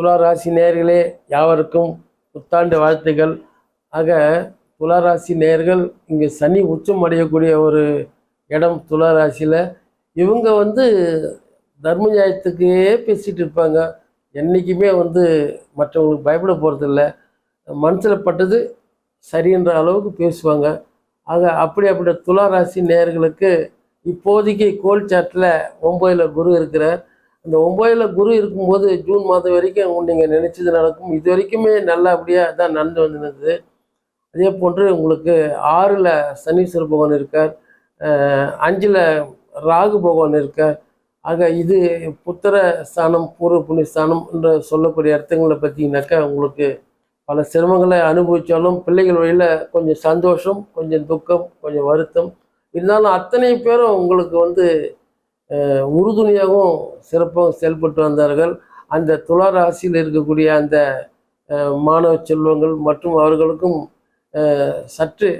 துளாராசி நேர்களே யாவருக்கும் புத்தாண்டு வாழ்த்துக்கள். ஆக துளாராசி ராசி நேயர்கள் இங்கே சனி உச்சம் அடையக்கூடிய ஒரு இடம் துலா ராசியில் இவங்க வந்து தர்ம நியாயத்துக்கே பேசிகிட்டு இருப்பாங்க. என்றைக்குமே வந்து மற்றவங்களுக்கு பயப்பட போகிறதில்ல மனசில் பட்டது சரின்ற அளவுக்கு பேசுவாங்க. ஆக அப்படி அப்படி துலா ராசி நேயர்களுக்கு இப்போதைக்கு கோல் சாட்டில் ஒம்பதில் குரு இருக்கிறார். அந்த ஒம்பதில் குரு இருக்கும்போது ஜூன் மாதம் வரைக்கும் நீங்கள் நினச்சது நடக்கும். இது வரைக்குமே நல்லபடியாக தான் நடந்து வந்துருந்தது. அதே போன்று உங்களுக்கு ஆறில் சனீஸ்வர பகவான் இருக்கார். அஞ்சில் ராகு பகவான் இருக்கார். ஆக இது புத்திர ஸ்தானம் பூர்வ புண்ணிய ஸ்தானம் என்று சொல்லக்கூடிய அர்த்தங்களை பார்த்தீங்கன்னாக்கா உங்களுக்கு பல சிரமங்களை அனுபவித்தாலும் பிள்ளைகள் வழியில் கொஞ்சம் சந்தோஷம் கொஞ்சம் துக்கம் கொஞ்சம் வருத்தம். இருந்தாலும் அத்தனை பேரும் உங்களுக்கு வந்து உறுதுணையாகவும் சிறப்பாக செயல்பட்டு வந்தார்கள். அந்த துலா ராசியில் இருக்கக்கூடிய அந்த மாணவ செல்வங்கள் மற்றும் அவர்களுக்கும் சற்று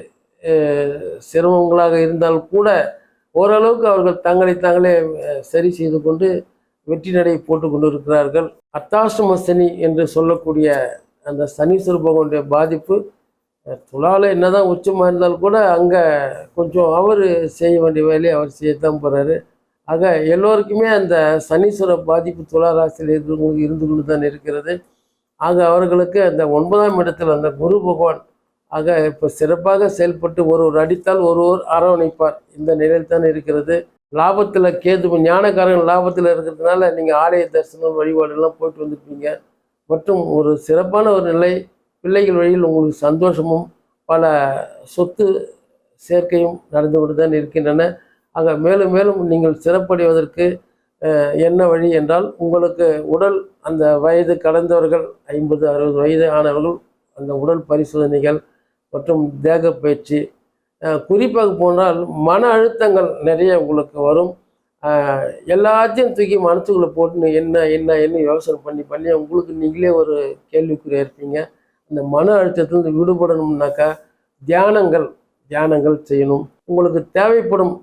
சிரமங்களாக இருந்தால் கூட ஓரளவுக்கு அவர்கள் தங்களை தாங்களே சரி செய்து கொண்டு வெற்றி நடை போட்டு கொண்டு இருக்கிறார்கள் அத்தாசிரம சனி என்று சொல்லக்கூடிய அந்த சனீஸ்வர பகவானுடைய பாதிப்பு அஹ், என்னதான் உச்சமாக இருந்தால் கூட அங்கே கொஞ்சம் அவர் செய்ய வேண்டிய வேலையை அவர் செய்யத்தான் போகிறாரு ஆக எல்லோருக்குமே அந்த சனீஸ்வர பாதிப்பு துளாராசியில் இருக்கிறவங்களுக்கு இருந்து கொண்டு தான் இருக்கிறது. ஆக அவர்களுக்கு அந்த ஒன்பதாம் இடத்தில் அந்த குரு பகவான் ஆக இப்போ சிறப்பாக செயல்பட்டு ஒரு ஒரு அடித்தால் ஒரு ஒரு அரவணைப்பார். இந்த நிலையில் தான் இருக்கிறது. லாபத்தில் கேது ஞானக்காரன் லாபத்தில் இருக்கிறதுனால நீங்கள் ஆலய தரிசனம் வழிபாடெல்லாம் போயிட்டு வந்துருப்பீங்க. மற்றும் ஒரு சிறப்பான ஒரு நிலை பிள்ளைகள் வழியில் உங்களுக்கு சந்தோஷமும் பல சொத்து சேர்க்கையும் நடந்து கொண்டு தான் இருக்கின்றன. ஆக மேலும் மேலும் நீங்கள் சிறப்படைவதற்கு என்ன வழி என்றால் உங்களுக்கு உடல் அந்த வயது கடந்தவர்கள் ஐம்பது அறுபது வயது ஆனவர்கள் அந்த உடல் பரிசோதனைகள் மற்றும் தேக பயிற்சி குறிப்பாக போனால் மன அழுத்தங்கள் நிறைய உங்களுக்கு வரும். எல்லாத்தையும் தூக்கி மனசுக்குள்ளே போட்டு என்ன என்ன என்ன யோசனை பண்ணி பண்ணி உங்களுக்கு நீங்களே ஒரு கேள்விக்குறியா இருப்பீங்க அந்த மன அழுத்தத்திலிருந்து விடுபடணும்னாக்கா தியானங்கள் தியானங்கள் செய்யணும். உங்களுக்கு தேவைப்படும்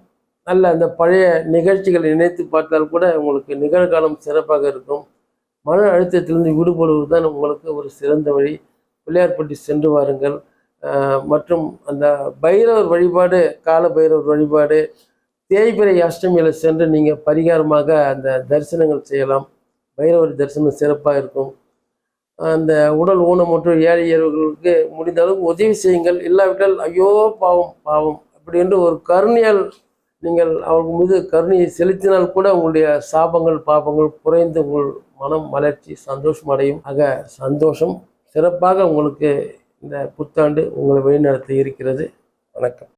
நல்ல அந்த பழைய நிகழ்ச்சிகளை நினைத்து பார்த்தால் கூட உங்களுக்கு நிகழ்காலம் சிறப்பாக இருக்கும். மன அழுத்தத்திலிருந்து விடுபடுவது தான் உங்களுக்கு ஒரு சிறந்த வழி. பிள்ளையார்பட்டி சென்று வாருங்கள். மற்றும் அந்த பைரவர் வழிபாடு கால பைரவர் வழிபாடு தேய்பிரை அஷ்டமியில் சென்று நீங்கள் பரிகாரமாக அந்த தரிசனங்கள் செய்யலாம். பைரவர் தரிசனம் சிறப்பாக இருக்கும். அந்த உடல் ஊனமுற்ற ஏழை ஏழைகளுக்கு முடிந்த அளவுக்கு உதவி செய்யுங்கள். இல்லாவிட்டால் ஐயோ பாவம் பாவம் அப்படி என்று ஒரு கருணையால் நீங்கள் அவர்கள் மீது கருணையை செலுத்தினால் கூட உங்களுடைய சாபங்கள் பாபங்கள் குறைந்து உங்கள் மனம் மலர்ச்சி சந்தோஷம் அடையும் ஆக சந்தோஷம் சிறப்பாக உங்களுக்கு இந்த புத்தாண்டு உங்களை வழிநடத்த இருக்கிறது. வணக்கம்.